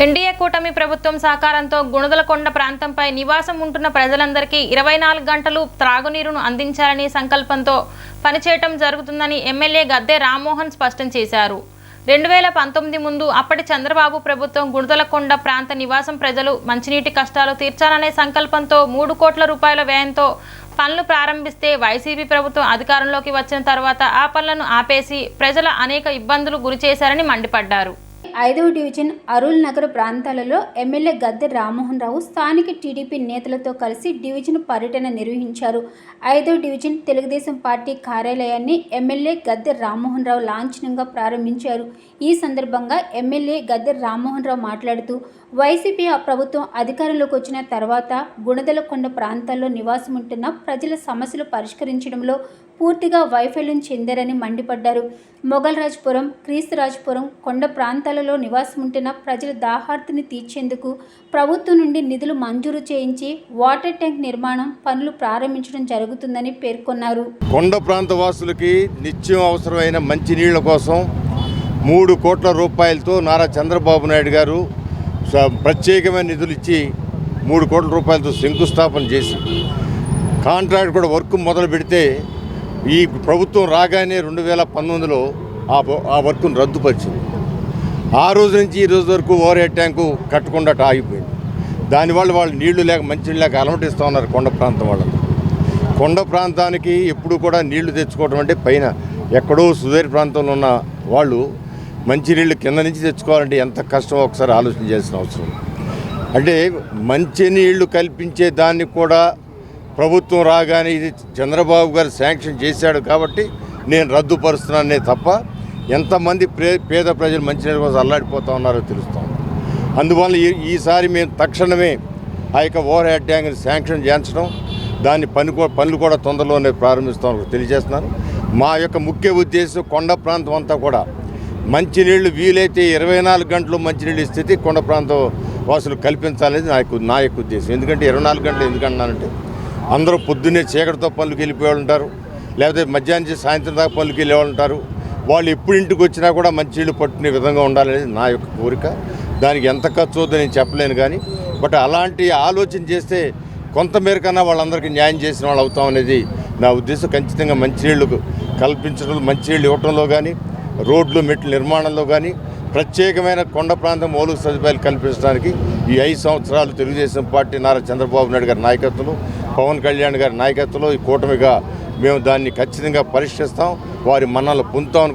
NDA కూటమి ప్రభుత్వం సహకారంతో గుణదలకొండ ప్రాంతంపై నివాసం ఉంటున్న ప్రజలందరికీ ఇరవై నాలుగు గంటలు త్రాగునీరును అందించాలని సంకల్పంతో పనిచేయటం జరుగుతుందని ఎమ్మెల్యే గద్దె రామ్మోహన్ స్పష్టం చేశారు. రెండు వేల పంతొమ్మిది ముందు అప్పటి చంద్రబాబు ప్రభుత్వం గుణదలకొండ ప్రాంత నివాసం ప్రజలు మంచినీటి కష్టాలు తీర్చాలనే సంకల్పంతో మూడు కోట్ల రూపాయల వ్యయంతో పనులు ప్రారంభిస్తే వైసీపీ ప్రభుత్వం అధికారంలోకి వచ్చిన తర్వాత ఆ పనులను ఆపేసి ప్రజల అనేక ఇబ్బందులు గురిచేశారని మండిపడ్డారు. ఐదవ డివిజన్ అరుల్ నగర్ ప్రాంతాలలో ఎమ్మెల్యే గద్దె రామ్మోహన్ రావు స్థానిక టీడీపీ నేతలతో కలిసి డివిజన్ పర్యటన నిర్వహించారు. ఐదవ డివిజన్ తెలుగుదేశం పార్టీ కార్యాలయాన్ని ఎమ్మెల్యే గద్దె రామ్మోహన్ రావు లాంఛనంగా ప్రారంభించారు. ఈ సందర్భంగా ఎమ్మెల్యే గద్దె రామ్మోహన్ రావు మాట్లాడుతూ వైసీపీ ప్రభుత్వం అధికారంలోకి వచ్చిన తర్వాత గుణదలకొండ ప్రాంతాల్లో నివాసం ఉంటున్న ప్రజల సమస్యలు పరిష్కరించడంలో పూర్తిగా వైఫల్యం చెందారని మండిపడ్డారు. మొఘల్రాజ్పురం క్రీస్తురాజ్పురం కొండ ప్రాంతాలలో నివాసం ఉంటున్న ప్రజల దాహార్తిని తీర్చేందుకు ప్రభుత్వం నుండి నిధులు మంజూరు చేయించి వాటర్ ట్యాంక్ నిర్మాణం పనులు ప్రారంభించడం జరుగుతుందని పేర్కొన్నారు. కొండ ప్రాంత వాసులకి నిత్యం అవసరమైన మంచినీళ్ళ కోసం మూడు కోట్ల రూపాయలతో నారా చంద్రబాబు నాయుడు గారు స- ప్రత్యేకమైన నిధులు ఇచ్చి మూడు కోట్ల రూపాయలతో శంకుస్థాపన చేసి కాంట్రాక్ట్ కూడా వర్క్ మొదలు పెడితే ఈ ప్రభుత్వం రాగానే రెండు వేల పంతొమ్మిదిలో ఆ వర్క్ను రద్దుపరిచింది. ఆ రోజు నుంచి ఈ రోజు వరకు ఓవర్ హెడ్ ట్యాంకు కట్టకుండా ఆగిపోయింది. దానివల్ల వాళ్ళు నీళ్ళు లేక మంచినీళ్ళు లేక అలమటిస్తూ ఉన్నారు కొండ ప్రాంతం వాళ్ళని కొండ ప్రాంతానికి ఎప్పుడు కూడా నీళ్ళు తెచ్చుకోవడం అంటే పైన ఎక్కడో సుదూర ప్రాంతంలో ఉన్న వాళ్ళు మంచినీళ్ళు కింద నుంచి తెచ్చుకోవాలంటే ఎంత కష్టమో ఒకసారి ఆలోచన చేయాల్సిన అవసరం అంటే మంచినీళ్ళు కల్పించే దాన్ని కూడా ప్రభుత్వం రాగానే ఇది చంద్రబాబు గారు శాంక్షన్ చేశాడు కాబట్టి నేను రద్దుపరుస్తున్నానే తప్ప ఎంతమంది పేద ప్రజలు మంచినీళ్ళ కోసం అల్లాడిపోతూ ఉన్నారో తెలుస్తాం. అందువల్ల ఈ ఈసారి మేము తక్షణమే ఆ యొక్క ఓవర్ హెడ్ ట్యాంక్ని శాంక్షన్ చేయించడం దాని పని పనులు కూడా తొందరలోనే ప్రారంభిస్తాం తెలియజేస్తున్నాను. మా యొక్క ముఖ్య ఉద్దేశం కొండ ప్రాంతం అంతా కూడా మంచినీళ్ళు వీలైతే ఇరవై నాలుగు గంటలు మంచినీళ్ళు స్థితి కొండ ప్రాంతం వాసులు కల్పించాలనేది నా యొక్క నా యొక్క ఉద్దేశం. ఎందుకంటే ఇరవై నాలుగు గంటలు ఎందుకంటున్నానంటే అందరూ పొద్దున్నే చీకటితో పనులకు వెళ్ళిపోయి ఉంటారు. లేకపోతే మధ్యాహ్నం సాయంత్రం దాకా పనులకు వెళ్ళేవాళ్ళు ఉంటారు. వాళ్ళు ఎప్పుడు ఇంటికి వచ్చినా కూడా మంచినీళ్ళు పట్టుకునే విధంగా ఉండాలనేది నా యొక్క కోరిక. దానికి ఎంత ఖర్చు అవుతుందో నేను చెప్పలేను కానీ బట్ అలాంటి ఆలోచన చేస్తే కొంతమేరకన్నా వాళ్ళందరికీ న్యాయం చేసిన వాళ్ళు అవుతాం అనేది నా ఉద్దేశం. ఖచ్చితంగా మంచినీళ్ళు కల్పించడం మంచినీళ్ళు ఇవ్వటంలో కానీ రోడ్లు మెట్ల నిర్మాణంలో కానీ ప్రత్యేకమైన కొండ ప్రాంతం మౌలిక సదుపాయాలు కల్పించడానికి ఈ ఐదు సంవత్సరాలు తెలుగుదేశం పార్టీ నారా చంద్రబాబు నాయుడు గారి నాయకత్వంలో పవన్ కళ్యాణ్ గారి నాయకత్వంలో ఈ కూటమిగా మేము దాన్ని ఖచ్చితంగా పరీక్షిస్తాం వారి మన్నలు పొందుతాం